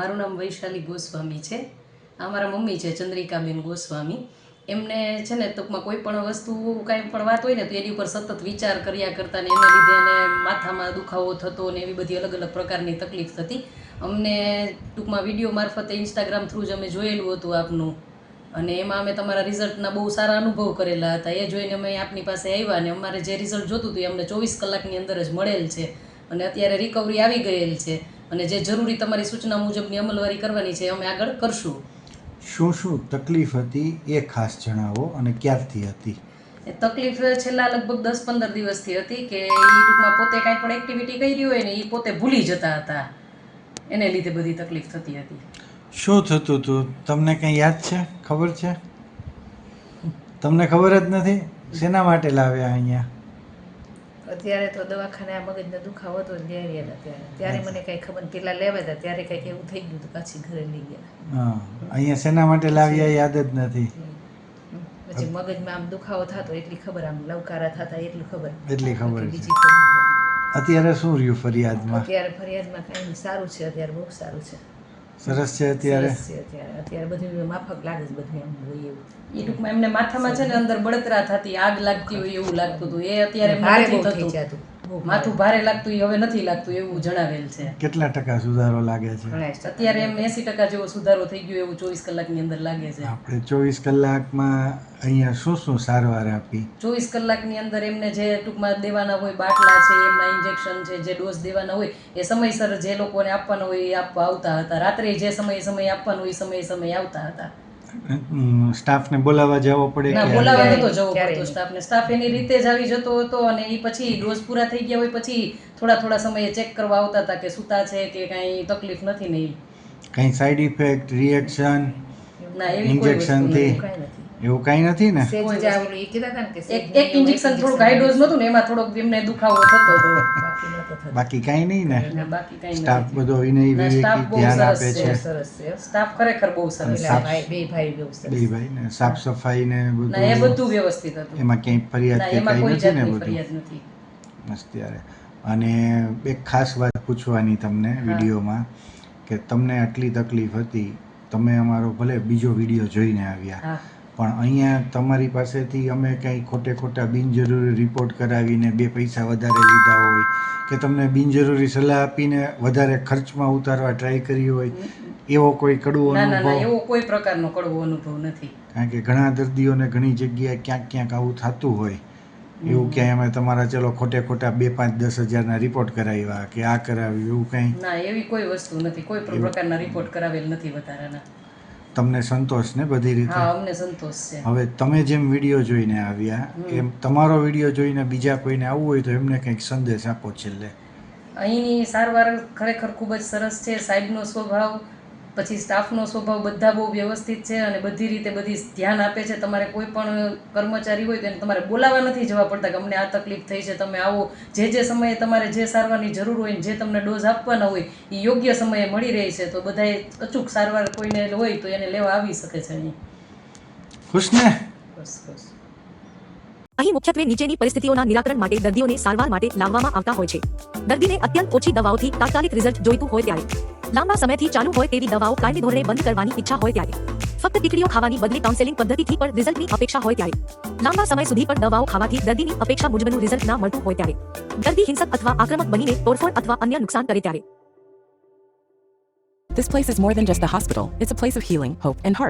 મારું નામ વૈશાલી ગોસ્વામી છે. આ મારા મમ્મી છે, ચંદ્રિકાબેન ગોસ્વામી. એમને છે ને ટૂંકમાં કોઈ પણ વસ્તુ, કાંઈ પણ વાત હોય ને તો એની ઉપર સતત વિચાર કર્યા કરતા ને એના લીધે એને માથામાં દુખાવો થતો ને એવી બધી અલગ અલગ પ્રકારની તકલીફ થતી. અમને ટૂંકમાં વીડિયો મારફતે ઇન્સ્ટાગ્રામ થ્રુ જ અમે જોયેલું હતું આપનું. અને એમાં અમે તમારા રિઝલ્ટના બહુ સારા અનુભવ કરેલા હતા. એ જોઈને અમે આપની પાસે આવ્યા અને અમારે જે રિઝલ્ટ જોતું હતું એ અમને ચોવીસ કલાકની અંદર જ મળેલ છે. અને અત્યારે રિકવરી આવી ગયેલ છે. અને જે જરૂરી તમારી સૂચના મુજબની અમલવારી કરવાની છે અમે આગળ કરશું. શું શું તકલીફ હતી એ ખાસ જણાવો અને ક્યારથી હતી? એ તકલીફ છેલ્લા લગભગ દસ પંદર દિવસથી હતી કે એ ટૂંકમાં પોતે કાંઈ પણ એક્ટિવિટી કરી હોય ને એ પોતે ભૂલી જતા હતા. એને લીધે બધી તકલીફ થતી હતી. શું થતું હતું? તમને કંઈ યાદ છે? ખબર છે? તમને ખબર જ નથી? શેના માટે લાવ્યા અહીંયા? અત્યારે તો દવાખાને આ મગજનો દુખાવો હતો લઈ આવ્યા ત્યારે ત્યારે મને કઈ ખબર. પેલા લેવા હતા ત્યારે કાંઈક એવું થઈ ગયું હતું પાછી ઘરે લઈ ગયા. હા અહીંયા શેના માટે લાવ્યા યાદ જ નથી. પછી મગજમાં આમ દુખાવો થતો એટલી ખબર આમ લવકારા થતા એટલી ખબર. એટલી ખબર બીજી ખબર અત્યારે શું રહ્યું ફરિયાદમાં? અત્યારે ફરિયાદમાં કાંઈ સારું છે અત્યારે બહુ સારું છે. સરસ છે અત્યારે. અત્યારે. બધું માફક લાગે છે બધું એમ હોય એવું. એ ટૂંકમાં એમને માથામાં છે ને અંદર બળતરા થતી આગ લાગતી હોય એવું લાગતું હતું. એ અત્યારે ભારે થઈ થતું. માથું ભારે લાગતું એ હવે નથી લાગતું એવું જણાવેલ છે. કેટલા ટકા સુધારો લાગે છે? અત્યારે એમ એસી ટકા જેવો સુધારો થઈ ગયો એવું ચોવીસ કલાકની અંદર લાગે છે. આપણે ચોવીસ કલાકમાં અહીંયા શું શું સારવાર આપી? ચોવીસ કલાકની અંદર એમને જે ટૂંકમાં દેવાના હોય બાટલા છે એમના ઇન્જેક્શન છે જે ડોઝ દેવાના હોય એ સમયસર જે લોકોને આપવાના હોય એ આપવા આવતા હતા. રાત્રે જે સમયે સમયે આપવાનો હોય એ સમયે સમયે આવતા હતા. સ્ટાફને બોલાવવા જવો પડે ના બોલાવવા નતો જવો પડતો સ્ટાફને. સ્ટાફ એની રીતે જ આવી જતો હતો અને એ પછી ડોઝ પૂરા થઈ ગયા હોય પછી થોડા થોડા સમયે ચેક કરવા આવતા હતા કે સૂતા છે કે કાંઈ તકલીફ નથી ને કાંઈ સાઇડ સાઈડ ઇફેક્ટ રિએક્શન ના એવી ઇન્જેક્શનથી? એવું કાંઈ નથી ને? એક ઇન્જેક્શન થોડું હાઈ ડોઝ નહોતું ને એમાં થોડોક એમને દુખાવો થતો હતો. બાકી કાંઈ નહીં ને? સ્ટાફ બધો વિનય વિવેકી ધ્યાન આપે છે. છે. સરસ છે. સ્ટાફ ખરેખર બહુ સરસ બે ભાઈ બહુ સરસ બે ભાઈ ને સાફ સફાઈ ને બધું એ બધું વ્યવસ્થિત હતું. એમાં ક્યાંય ફરિયાદ કે કાંઈ નથી ને બધું? મસ્ત નથી અને એક ખાસ વાત પૂછવાની તમને વિડીયોમાં કે તમને આટલી તકલીફ હતી તમે અમારો ભલે બીજો વીડિયો જોઈને આવ્યા. પણ અહીંયા તમારી પાસેથી અમે કંઈ ખોટે ખોટા બિનજરૂરી રિપોર્ટ કરાવીને બે પૈસા વધારે લીધા હોય કે તમને બિનજરૂરી સલાહ આપીને વધારે ખર્ચમાં ઉતારવા ટ્રાય કરી હોય એવો કોઈ કડવો અનુભવ? એવો કોઈ પ્રકારનો કડવો અનુભવ નથી. કારણ કે ઘણા દર્દીઓને ઘણી જગ્યાએ ક્યાંક ક્યાંક આવું થતું હોય. એવું ક્યાંય અમે તમારા ચલો ખોટે ખોટા બે પાંચ દસ હજારના રિપોર્ટ કરાવ્યા કે આ કરાવ્યું એવું કંઈ? ના એવી કોઈ વસ્તુ નથી. કોઈ પ્રકારના રિપોર્ટ કરાવેલ નથી વધારાના. તમને સંતોષ ને બધી રીતે? હા અમને સંતોષ છે. હવે તમે જેમ વીડિયો જોઈને આવ્યા એમ તમારો વીડિયો જોઈને બીજા કોઈને આવવું હોય તો એમને કંઈક સંદેશ આપો છેલ્લે. અહીંની સારવાર ખરેખર ખૂબ જ સરસ છે. સાહેબનો સ્વભાવ પછી સ્ટાફનો સ્વભાવ બધા બહુ વ્યવસ્થિત છે અને બધી રીતે બધી ધ્યાન આપે છે. તમારે કોઈ પણ કર્મચારી હોય તો એને તમારે બોલાવવા નથી જવા પડતા કે અમને આ તકલીફ થઈ છે તમે આવો. જે જે સમયે તમારે જે સારવારની જરૂર હોય ને જે તમને ડોઝ આપવાના હોય એ યોગ્ય સમયે મળી રહી છે. તો બધાએ અચૂક સારવાર કોઈને હોય તો એને લેવા આવી શકે છે અહીં ખુશ ને? બસ બસ. અહીં મુખ્યત્વે નીચેની પરિસ્થિતિઓના નિરાકરણ માટે દર્દીઓને સારવાર માટે લાવવામાં આવતા હોય છે. દર્દીને અત્યંત ઓછી દવાઓથી તાત્કાલિક રિઝલ્ટ જોઈતું હોય ત્યારે લાંબા સમયથી ચાલુ હોય તેવી દવાઓ કાયમી ધોરણે બંધ કરવાની ઈચ્છા હોય ત્યારે. ફક્ત ટીકડીઓ ખાવાની બદલે કાઉન્સેલિંગ પદ્ધતિથી પણ રિઝલ્ટની અપેક્ષા હોય ત્યારે. લાંબા સમય સુધી પણ દવાઓ ખાવાથી દર્દીની અપેક્ષા મુજબનું રિઝલ્ટ ના મળતું હોય ત્યારે. દર્દી હિંસક અથવા આક્રમક બનીને તોડફોડ અથવા અન્ય નુકસાન કરે ત્યારે. This place is more than just a hospital, it's a place of healing, hope, and heart.